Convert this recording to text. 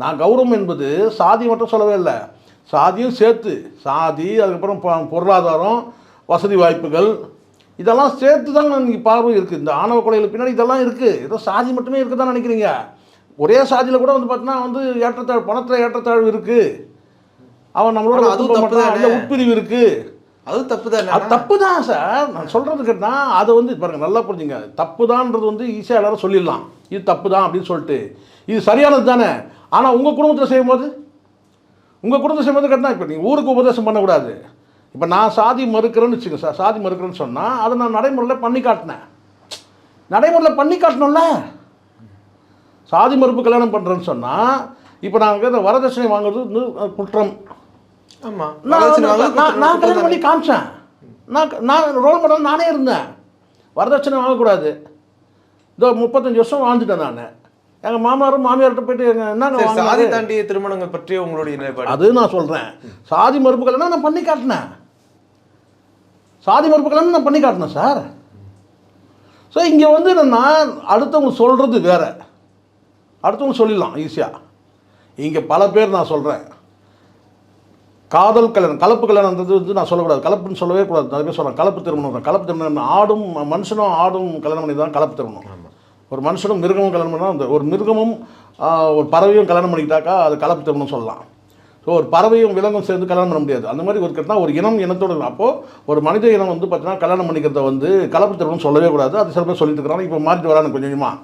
நான் கௌரவம் என்பது சாதி மட்டும் சொல்லவே இல்லை. சாதியும் சேர்த்து சாதி அதுக்கப்புறம் பொருளாதாரம் வசதி வாய்ப்புகள் இதெல்லாம் சேர்த்து தான் இன்னைக்கு பார்வை இருக்குது இந்த ஆணவ கொலைகளுக்கு பின்னாடி இதெல்லாம் இருக்குது ஏதோ சாதி மட்டுமே இருக்குதான் நினைக்கிறீங்க. ஒரே சாதியில் கூட வந்து பார்த்தீங்கன்னா வந்து ஏற்றத்தாழ் பணத்தில் ஏற்றத்தாழ்வு இருக்குது அவன் நம்மளோட அதுவும். தானே? உட்பிரிவு இருக்குது அது தப்பு தானே அது தப்பு தான் சார். நான் சொல்கிறது கேட்டால் அதை வந்து பாருங்க நல்லா புரிஞ்சுங்க. தப்பு தான்ன்றது வந்து ஈஸியாக எல்லாரும் சொல்லிடலாம். இது தப்பு தான் அப்படின்னு சொல்லிட்டு. இது சரியானது தானே ஆனால் உங்கள் குடும்பத்தில் செய்யும்போது? உங்கள் குடும்பத்தில் செய்யும்போது கேட்டால் இப்போ நீங்கள் ஊருக்கு உபதேசம் பண்ணக்கூடாது. இப்போ நான் சாதி மறுக்கிறேன்னு வச்சுங்க சார் சாதி மறுக்கிறேன்னு சொன்னால் அதை நான் நடைமுறையில் பண்ணி காட்டினேன். நடைமுறையில் பண்ணி காட்டணும்ல? சாதி மறுப்பு கல்யாணம் பண்ணுறேன்னு சொன்னால் இப்போ நாங்கள் இந்த வரதட்சணை வாங்குறது குற்றம். ஆமா. நான் கல்யாணம் பண்ணி காமிச்சேன். நான் நான் ரோல் மாடல் நானே இருந்தேன். வரதட்சணை வாங்கக்கூடாது. இதோ முப்பத்தஞ்சு வருஷம் வாழ்ந்துட்டேன் நான். எங்கள் மாமனாரும் மாமியார்கிட்ட போயிட்டு எங்க சரி, சாதி? தாண்டிய திருமணங்கள் பற்றி உங்களுடைய நிலைப்பாடு. அது நான் சொல்கிறேன் சாதி மறுப்பு கல்யாணம் நான் பண்ணி காட்டினேன்? சாதி மறுப்பு கல்யாணம் நான் பண்ணி காட்டினேன் சார்? ஸோ இங்கே வந்து நான் அடுத்தவங்க சொல்கிறது வேற. அடுத்தவங்க சொல்லிடலாம் ஈஸியாக இங்கே பல பேர் நான் சொல்கிறேன் காதல் கல்யாணம் கலப்பு கல்யாணம்ன்றது வந்து நான் சொல்லக்கூடாது. கலப்புன்னு சொல்லவே கூடாது. நிறைய பேர் சொல்கிறேன் கலப்பு திருமணம். கலப்பு திருமணம் ஆடும் மனுஷனும் ஆடும் கல்யாணம் பண்ணி தான் கலப்பு திருமணம். ஒரு மனுஷனும் மிருகமும் கல்யாணம் பண்ணால் அந்த ஒரு மிருகமும் ஒரு பறவையும் கல்யாணம் பண்ணிக்கிட்டாக்கா அது கலப்பு திருமணம் சொல்லலாம். ஸோ ஒரு பறவையும் விலங்கும் சேர்ந்து கல்யாணம் பண்ண முடியாது. அந்த மாதிரி ஒரு கட்டினா ஒரு இனம் இனத்தோடு அப்போது ஒரு மனித இனம் வந்து பார்த்தீங்கன்னா கல்யாணம் பண்ணிக்கிறத வந்து கலப்பு திருமணம் சொல்லவே கூடாது. அது சில பேர் சொல்லிட்டு இருக்கிறாங்க. இப்போ மாறிட்டு வரானு கொஞ்சம் கொஞ்சமாக